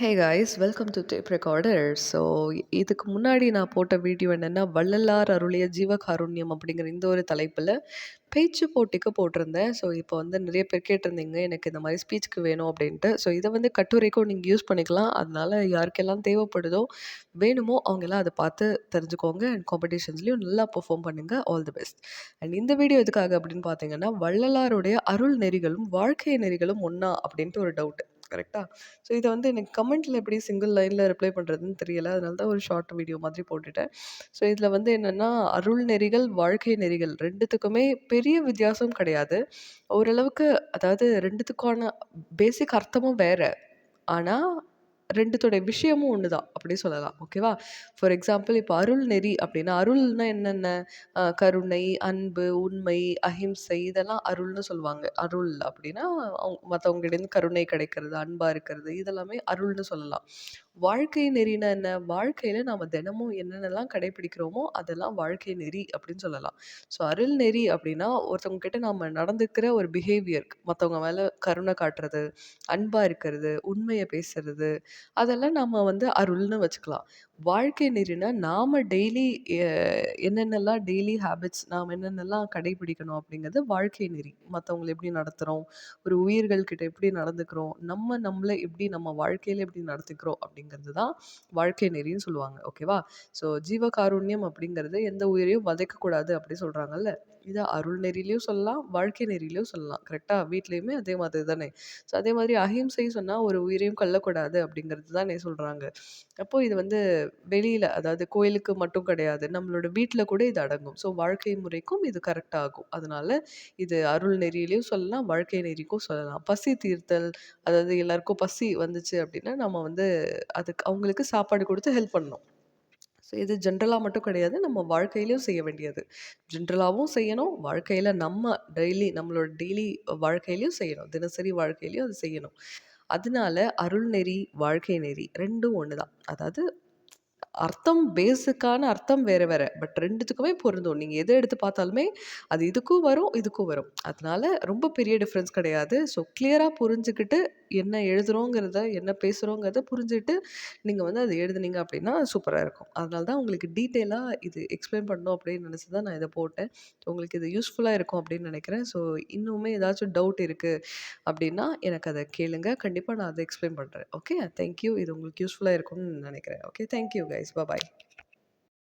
Hey guys welcome to tape recorder so இதுக்கு முன்னாடி நான் போட்ட வீடியோ என்னென்னா வள்ளலார் அருளிய ஜீவகாருண்யம் அப்படிங்கிற இந்த ஒரு தலைப்பில் பேச்சு போட்டிக்கு போட்டிருந்தேன். ஸோ இப்போ வந்து நிறைய பேர் கேட்டிருந்தீங்க எனக்கு இந்த மாதிரி ஸ்பீச்சுக்கு வேணும் அப்படின்ட்டு. ஸோ இதை வந்து கட்டுரைக்கும் நீங்கள் யூஸ் பண்ணிக்கலாம். அதனால யாருக்கெல்லாம் தேவைப்படுதோ வேணுமோ அவங்கெல்லாம் அதை பார்த்து தெரிஞ்சுக்கோங்க. அண்ட் காம்படிஷன்ஸ்லையும் நல்லா பெர்ஃபார்ம் பண்ணுங்கள் ஆல் தி பெஸ்ட் அண்ட் இந்த வீடியோ எதுக்காக அப்படின்னு பார்த்தீங்கன்னா வள்ளலாருடைய அருள் நெறிகளும் வாழ்க்கை நெறிகளும் ஒன்றா அப்படின்ட்டு ஒரு டவுட்டு கரெக்டாக ஸோ இதை வந்து எனக்கு கமெண்ட்டில் எப்படி சிங்கிள் லைனில் ரிப்ளை பண்ணுறதுன்னு தெரியல. அதனால தான் ஒரு ஷார்ட் வீடியோ மாதிரி போட்டுட்டேன். ஸோ இதில் வந்து என்னென்னா அருள் நெறிகள் வாழ்க்கை நெறிகள் ரெண்டுத்துக்குமே பெரிய வித்தியாசம் கிடையாது. ஓரளவுக்கு அதாவது ரெண்டுத்துக்கான பேசிக் அர்த்தமும் வேறு. ஆனால் ரெண்டுத்தோடைய விஷயமும் ஒன்று தான் அப்படி சொல்லலாம். ஓகேவா ஃபார் எக்ஸாம்பிள் இப்போ அருள் நெறி அப்படின்னா அருள்னா என்னென்ன? கருணை அன்பு உண்மை அஹிம்சை இதெல்லாம் அருள்னு சொல்லுவாங்க. அருள் அப்படின்னா அவங்க மற்றவங்ககிட்டேருந்து கருணை கிடைக்கிறது அன்பாக இருக்கிறது இதெல்லாமே அருள்னு சொல்லலாம். வாழ்க்கை நெறினா என்ன? வாழ்க்கையில் நாம் தினமும் என்னென்னலாம் கடைபிடிக்கிறோமோ அதெல்லாம் வாழ்க்கை நெறி அப்படின்னு சொல்லலாம். ஸோ அருள் நெறி அப்படின்னா ஒருத்தவங்க கிட்ட நாம் நடந்துக்கிற ஒரு பிஹேவியர் மற்றவங்க மேலே கருணை காட்டுறது அன்பாக இருக்கிறது உண்மையை பேசுறது அதெல்லாம் நம்ம வந்து அருள்னு வச்சுக்கலாம். வாழ்க்கை நெறினா நாம் டெய்லி என்னென்னலாம் டெய்லி ஹேபிட்ஸ் நாம் என்னென்னலாம் கடைபிடிக்கணும் அப்படிங்கிறது வாழ்க்கை நெறி. மற்றவங்களை எப்படி நடத்துகிறோம் ஒரு உயிர்கள் கிட்ட எப்படி நடந்துக்கிறோம்? நம்ம நம்மளை எப்படி நம்ம வாழ்க்கையில் எப்படி நடத்துக்கிறோம் அப்படிங்கிறது தான் வாழ்க்கை நெறின்னு சொல்லுவாங்க. ஓகேவா ஸோ ஜீவகாருண்யம் அப்படிங்கிறது எந்த உயிரையும் வதைக்கக்கூடாது அப்படி சொல்கிறாங்கல்ல இதை அருள் நெறிலையும் சொல்லலாம் வாழ்க்கை நெறிலையும் சொல்லலாம். கரெக்டாக வீட்லேயுமே அதே மாதிரி தானே? ஸோ அதே மாதிரி அஹிம்சை சொன்னால் ஒரு உயிரையும் கொல்லக்கூடாது அப்படிங்கிறது தானே சொல்கிறாங்க அப்போது இது வந்து வெளியில் அதாவது கோயிலுக்கு மட்டும் கிடையாது நம்மளோட வீட்டில் கூட இது அடங்கும். ஸோ வாழ்க்கை முறைக்கும் இது கரெக்டாக ஆகும். இது அருள் நெறியிலையும் சொல்லலாம் வாழ்க்கை நெறிக்கும் சொல்லலாம். பசி தீர்த்தல் அதாவது எல்லாருக்கும் பசி வந்துச்சு அப்படின்னா நம்ம வந்து அதுக்கு அவங்களுக்கு சாப்பாடு கொடுத்து ஹெல்ப் பண்ணணும். ஸோ இது ஜென்ரலாக மட்டும் கிடையாது. நம்ம வாழ்க்கையிலையும் செய்ய வேண்டியது. ஜென்ரலாகவும் செய்யணும். வாழ்க்கையில் நம்ம டெய்லி நம்மளோட டெய்லி வாழ்க்கையிலையும் செய்யணும். தினசரி வாழ்க்கையிலையும் அது செய்யணும். அதனால அருள் நெறி வாழ்க்கை நெறி ரெண்டும் ஒன்று தான் அதாவது அர்த்தம் பேஸுக்கான அர்த்தம் வேறு வேறு. பட் ரெண்டுத்துக்குமே பொருந்தும். நீங்கள் எதை எடுத்து பார்த்தாலுமே அது இதுக்கும் வரும் இதுக்கும் வரும். அதனால ரொம்ப பெரிய டிஃப்ரென்ஸ் கிடையாது. ஸோ கிளியராக புரிஞ்சுக்கிட்டு என்ன எழுதுகிறோங்கிறத என்ன பேசுகிறோங்கிறத புரிஞ்சுட்டு நீங்கள் வந்து அதை எழுதுனீங்க அப்படின்னா சூப்பராக இருக்கும். அதனால தான் உங்களுக்கு டீட்டெயிலாக இது எக்ஸ்பிளைன் பண்ணணும் அப்படின்னு நினச்சி தான் நான் இதை போட்டேன். உங்களுக்கு இது யூஸ்ஃபுல்லாக இருக்கும் அப்படின்னு நினைக்கிறேன். ஸோ இன்னுமே ஏதாச்சும் டவுட் இருக்குது அப்படின்னா எனக்கு அதை கேளுங்க. கண்டிப்பாக நான் அதை எக்ஸ்பிளைன் பண்ணுறேன் ஓகே தேங்க்யூ இது உங்களுக்கு யூஸ்ஃபுல்லாக இருக்கும்னு நினைக்கிறேன். Okay thank you guys. Bye bye.